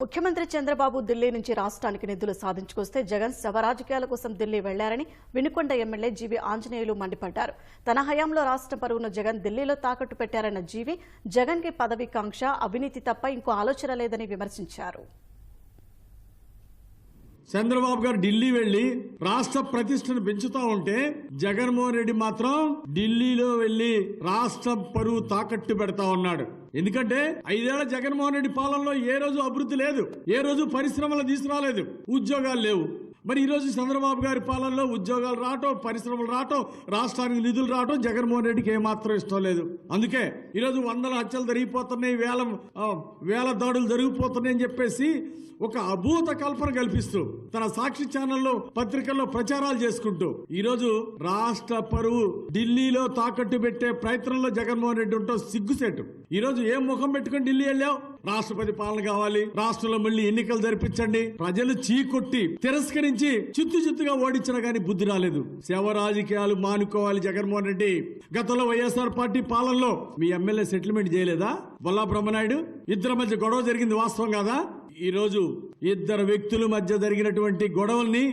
ముఖ్యమంత్రి చంద్రబాబు ఢిల్లీ నుంచి రాష్ట్రానికి నిధులు సాధించుకొస్తే జగన్ శవ రాజకీయాల కోసం ఢిల్లీ వెళ్ళారని వినుకొండ ఎమ్మెల్యే జీవి ఆంజనేయులు మండిపడ్డారు. తన హయాంలో రాష్ట్ర పరువును జగన్ ఢిల్లీలో తాకట్టు పెట్టారన్న జీవి జగన్కి పదవి కాంక్ష అవినీతి తప్ప ఇంకో ఆలోచన లేదని విమర్శించారు. చంద్రబాబు గారు ఢిల్లీ వెళ్ళి రాష్ట్ర ప్రతిష్టను పెంచుతా ఉంటే జగన్మోహన్ రెడ్డి మాత్రం ఢిల్లీలో వెళ్ళి రాష్ట్ర పరువు తాకట్టు పెడతా ఉన్నాడు. ఎందుకంటే ఐదేళ్ళ జగన్మోహన్ రెడ్డి పాలనలో ఏ రోజు అభివృద్ధి లేదు ఏ రోజు పరిశ్రమలు తీసుకురాలేదు ఉద్యోగాలు లేవు. మరి ఈరోజు చంద్రబాబు గారి పాలనలో ఉద్యోగాలు రావటం పరిశ్రమలు రావటం రాష్ట్రానికి నిధులు రావటం జగన్మోహన్ రెడ్డికి ఏమాత్రం ఇష్టం లేదు. అందుకే ఈరోజు వందల హత్యలు జరిగిపోతున్నాయి వేల వేల దాడులు జరిగిపోతున్నాయి అని చెప్పేసి ఒక అభూత కల్పన కల్పిస్తూ తన సాక్షి ఛానల్లో పత్రికల్లో ప్రచారాలు చేసుకుంటూ ఈరోజు రాష్ట్ర పరువు ఢిల్లీలో తాకట్టు పెట్టే ప్రయత్నంలో జగన్మోహన్ రెడ్డి ఉంటాం సిగ్గుసేటు. ఈరోజు ఏం ముఖం పెట్టుకుని ఢిల్లీ వెళ్ళావు? రాష్ట్రపతి పాలన కావాలి. రాష్ట్రంలో మళ్ళీ ఎన్నికలు జరిపించండి. ప్రజలు చీకొట్టి తిరస్కరించి చిత్తు చిత్తుగా ఓడించినా గానీ బుద్ధి రాలేదు. సేవ రాజకీయాలు మానుకోవాలి జగన్మోహన్ రెడ్డి. గతంలో వైఎస్ఆర్ పార్టీ పాలనలో మీ ఎమ్మెల్యే సెటిల్మెంట్ చేయలేదా? బొల్లా బ్రహ్మనాయుడు ఇద్దరి మధ్య గొడవ జరిగింది వాస్తవం కాదా? ఈ రోజు ఇద్దరు వ్యక్తుల మధ్య జరిగినటువంటి గొడవల్ని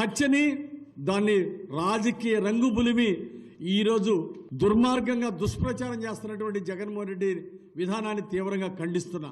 హత్యని దాన్ని రాజకీయ రంగు పులిమి ఈరోజు దుర్మార్గంగా దుష్ప్రచారం చేస్తున్నటువంటి జగన్మోహన్ రెడ్డి విధానాన్ని తీవ్రంగా ఖండిస్తున్నా.